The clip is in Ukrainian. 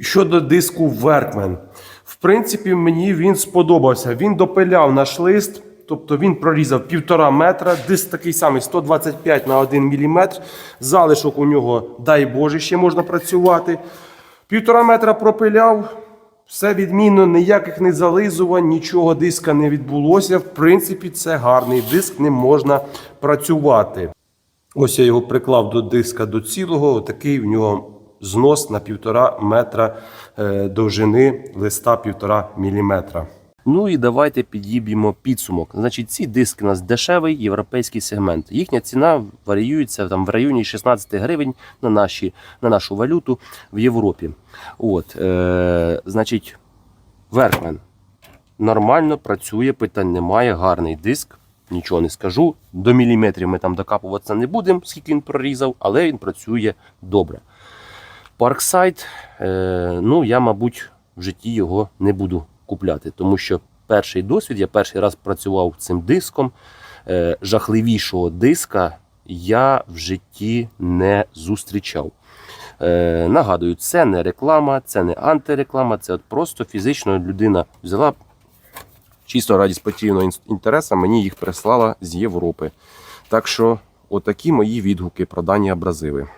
Щодо диску Веркмен. В принципі, мені він сподобався. Він допиляв наш лист, тобто він прорізав півтора метра, диск такий самий 125 на 1 мм. Залишок у нього, дай Боже, ще можна працювати. Півтора метра пропиляв. Все відмінно, ніяких не зализувань, нічого диска не відбулося. В принципі, це гарний диск, ним можна працювати. Ось я його приклав до диска до цілого. Такий в нього знос на півтора метра е, довжини листа півтора міліметра. Ну і давайте підіб'ємо підсумок. Значить, ці диски у нас дешевий європейський сегмент. Їхня ціна варіюється там в районі 16 гривень на, наші, на нашу валюту в Європі. От, е, значить, Веркмен нормально працює, питань немає, гарний диск. Нічого не скажу. До міліметрів ми там докапуватися не будемо, скільки він прорізав, але він працює добре. Парксайд, е, ну я, мабуть, в житті його не буду купляти, тому що перший досвід, я перший раз працював цим диском. Е, жахливішого диска я в житті не зустрічав. Е, нагадую, це не реклама, це не антиреклама, це от просто фізично людина взяла чисто раді спортивного інтересу, мені їх прислала з Європи. Так що, отакі мої відгуки про дані абразиви.